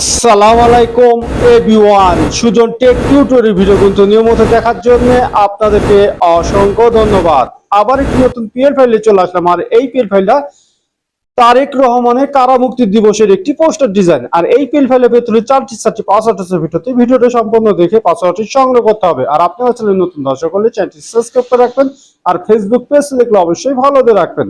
আসসালামু আলাইকুম, everyone. Sujan tech tutorial video কিন্তু নিয়মিত দেখার জন্য আপনাদেরকে অসংখ্য ধন্যবাদ। আবার একটি নতুন পিএল ফাইলে চলে আসলাম, আর এই পিএল ফাইলটা তারেক রহমানের কারামুক্তি দিবসের একটি পোস্টার ডিজাইন আর এই পিএল ফাইলে ভেতরে চারটি চারটি পাসওয়ার্ড আছে ভিডিওতে, ভিডিওটা সম্পূর্ণ দেখে পাসওয়ার্ডটি সংগ্রহ করতে হবে। আর আপনি হচ্ছেন নতুন দর্শক হলে চ্যানেলটি সাবস্ক্রাইব করে রাখবেন, আর ফেসবুক পেজ দেখলে অবশ্যই ভালো দিয়ে রাখবেন।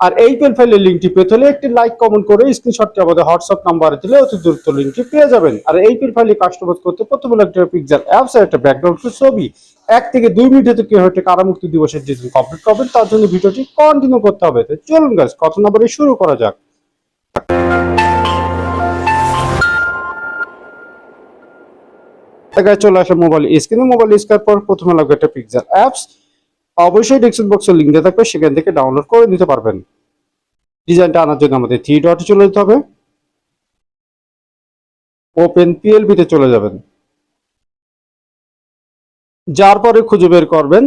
আর এই পেন ফাইলের লিঙ্কটি পেতে হলে একটি লাইক, কমেন্ট করে স্ক্রিনশটটি আমাদের হোয়াটসঅ্যাপ নাম্বারে দিলে অতি দ্রুত লিঙ্কটি পেয়ে যাবেন। আর এই পেন ফাইলে কাস্টমাইজ করতে প্রথমে লাগবে পিকচার অ্যাপস আর একটা ব্যাকগ্রাউন্ড ছবি। এক থেকে দুই মিনিটে কি হচ্ছে কারামুক্তি দিবসের ডিজাইন কমপ্লিট করবেন, তার জন্য ভিডিওটি কন্টিনিউ করতে হবে। তো চলুন গাছ কত নম্বরে শুরু করা যাক। চলে আসে মোবাইল স্ক্রিনে মোবাইল স্ক্রিন পর প্রথমে লাগবে একটা পিকচার অ্যাপস। অবশ্যই ডেস্কটপ বক্সে লিঙ্ক দেওয়া থাকবে, সেখান থেকে ডাউনলোড করে নিতে পারবেন। ডিজাইনটা আনার জন্য আমাদের থ্রি ডটে চলে যেতে হবে। ওপেন পিএলবি তে চলে যাবেন। যার পরে খুঁজে বের করবেন,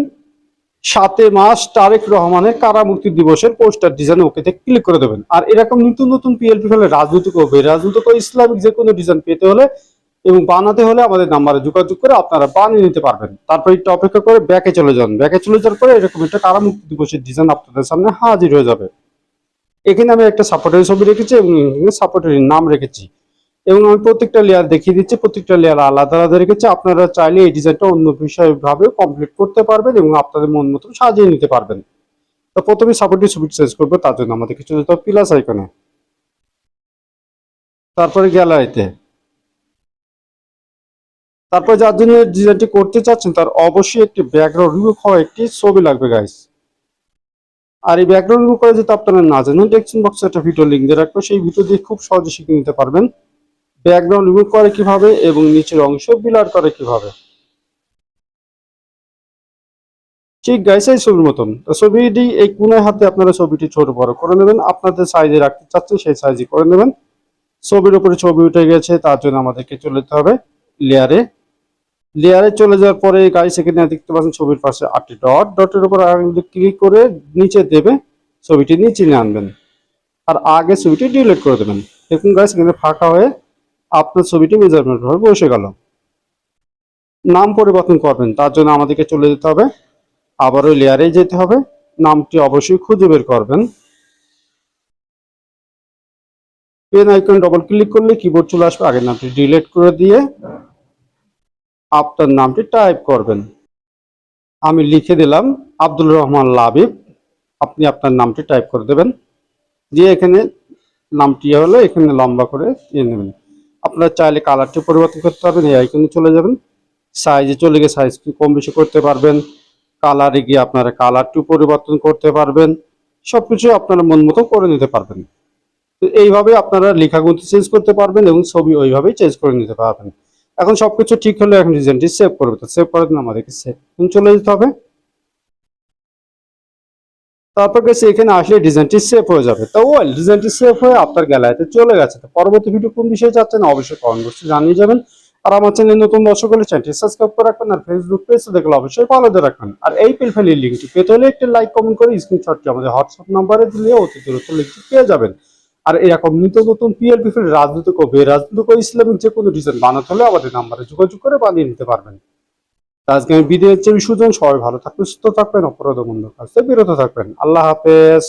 সাতে মাস তারেক রহমানের কারামুক্তি দিবসের পোস্টার ডিজাইন ওকেতে ক্লিক করে দেবেন। আর এরকম নতুন নতুন পিএলপি ফেলে রাজনৈতিক ও বেরাজনৈতিক ও ইসলামিক যে কোনো ডিজাইন পেতে হলে এবং বানাতে হলে আমাদের নাম্বারে যোগাযোগ করে আপনারা বানিয়ে নিতে পারবেন। তারপর একটু অপেক্ষা করে ব্যাকে চলে যান। ব্যাকে চলে যাওয়ার পরে এরকম একটা কারামুক্তি দিবসের ডিজাইন আপনাদের সামনে হাজির হয়ে যাবে। এখানে আমি একটা সাপোর্টের ছবি রেখেছি এবং এখানে সাপোর্টের নাম রেখেছি। এবং আমি প্রত্যেকটা লেয়ার দেখিয়ে দিচ্ছি। প্রত্যেকটা লেয়ার আলাদা আলাদা রেখেছি। আপনারা চাইলে এই ডিজাইনটা অন্য বিষয়ভাবে কমপ্লিট করতে পারবেন এবং আপনাদের মন মতো সাজিয়ে নিতে পারবেন। তো প্রথমে সাপোর্টের ছবি চেঞ্জ করব। তার জন্য আমাদের কিছু প্লাস আইকনে তারপরে গ্যালারিতে তারপর যার জন্য ডিজাইনটি করতে চাচ্ছেন, তার অবশ্যই একটি ব্যাকগ্রাউন্ড রিমুভ হওয়া একটি ছবি লাগবে গাইস আর এই ব্যাকগ্রাউন্ড রিমুভ করে যদি আপনারা না জানেন ডেসক্রিপশন বক্সে একটা ভিডিও লিঙ্ক দিয়ে রাখব। সেই ভিডিও দিয়ে খুব সহজে শিখে নিতে পারবেন। ব্যাকগ্রাউন্ড রিমুভ করে কীভাবে এবং নিচের অংশ বিলার করে কীভাবে। ঠিক গাইস এই ছবির মতন। ছবিটি এই কোনায় হাতে আপনারা ছবিটি ছোট বড় করে নেবেন। আপনাদের সাইজে রাখতে চাচ্ছেন, সেই সাইজে করে নেবেন। ছবির উপরে ছবি উঠে গেছে, তার জন্য আমাদেরকে চলে যেতে হবে লেয়ারে লেয়ারে চলে যাওয়ার পরে গাইস এখানে দেখতে পাচ্ছেন ছবির পাশে আটটি ডট ডটের উপর ক্লিক করে নিচে দেবে, ছবিটি নিয়ে আনবেন। আর আগে ছবিটি ডিলিট করে দেবেন। দেখুন গাড়ি এখানে ফাঁকা হয়ে আপনার ছবিটি মেজারমেন্ট ভাবে বসে গেল। নাম পরিবর্তন করবেন, তার জন্য আমাদেরকে চলে যেতে হবে। আবারও লেয়ারে যেতে হবে। নামটি অবশ্যই খুঁজে বের করবেন। পেন আইকন ডবল ক্লিক করলে কিবোর্ড চলে আসবে আগের নামটি ডিলিট করে দিয়ে আপনার নামটি টাইপ করবেন। আমি লিখে দিলাম আব্দুল রহমান লাবিব। আপনি আপনার নামটি টাইপ করে দেবেন। দিয়ে এখানে নামটি হলো, এখানে লম্বা করে দিয়ে নেবেন। আপনারা চাইলে কালারটি পরিবর্তন করতে পারবেন, এই আইকনে চলে যাবেন। সাইজে চলে গিয়ে সাইজ কম বেশি করতে পারবেন। কালারে গিয়ে আপনারা কালারটিও পরিবর্তন করতে পারবেন। সবকিছু আপনারা মন মতো করে নিতে পারবেন। তো এইভাবে আপনারা লেখাগুলো চেঞ্জ করতে পারবেন এবং ছবি ওইভাবেই চেঞ্জ করে নিতে পারবেন। এখন সবকিছু ঠিক হলে এখন ডিজাইনটি সেভ করবে। তো সেভ করার জন্য আমাদেরকে সেভ চলে যেতে হবে। তারপর গেছে, এখানে আসলে ডিজাইনটি সেভ হয়ে যাবে। তো ওয়েল ডিজাইনটি সেভ হয়ে আপনার গ্যালারিতে চলে গেছে। তো পরবর্তী ভিডিও কোন বিষয়ে চাচ্ছেন অবশ্যই কমেন্ট বক্সে জানিয়ে যাবেন। আর আমার চ্যানেল নতুন দর্শক হলে চ্যানেলটি সাবস্ক্রাইব করে রাখবেন আর ফেসবুক পেজে দেখলে অবশ্যই ফলো দিয়ে রাখবেন। আর এই পেলফেলের লিঙ্কটি পেতে হলে একটি লাইক কমেন্ট করে স্ক্রিনশটটি আমাদের হোয়াটসঅ্যাপ নাম্বারে দিলে অতি দ্রুত লিঙ্কটি পেয়ে যাবেন। আর এরকম নিত্য নতুন পিএলপি ফের রাজনৈতিক ও বেরাজনৈতিক ও ইসলামিক যে কোনো ডিজাইন বানাতে হলে আমাদের নাম্বারে যোগাযোগ করে বানিয়ে নিতে পারবেন। আজকে আমি বিদায় হচ্ছে সুজন, সবাই ভালো থাকবেন, সুস্থ থাকবেন, অপরাধ বন্ধ কাজে বিরত থাকবেন। আল্লাহ হাফেজ।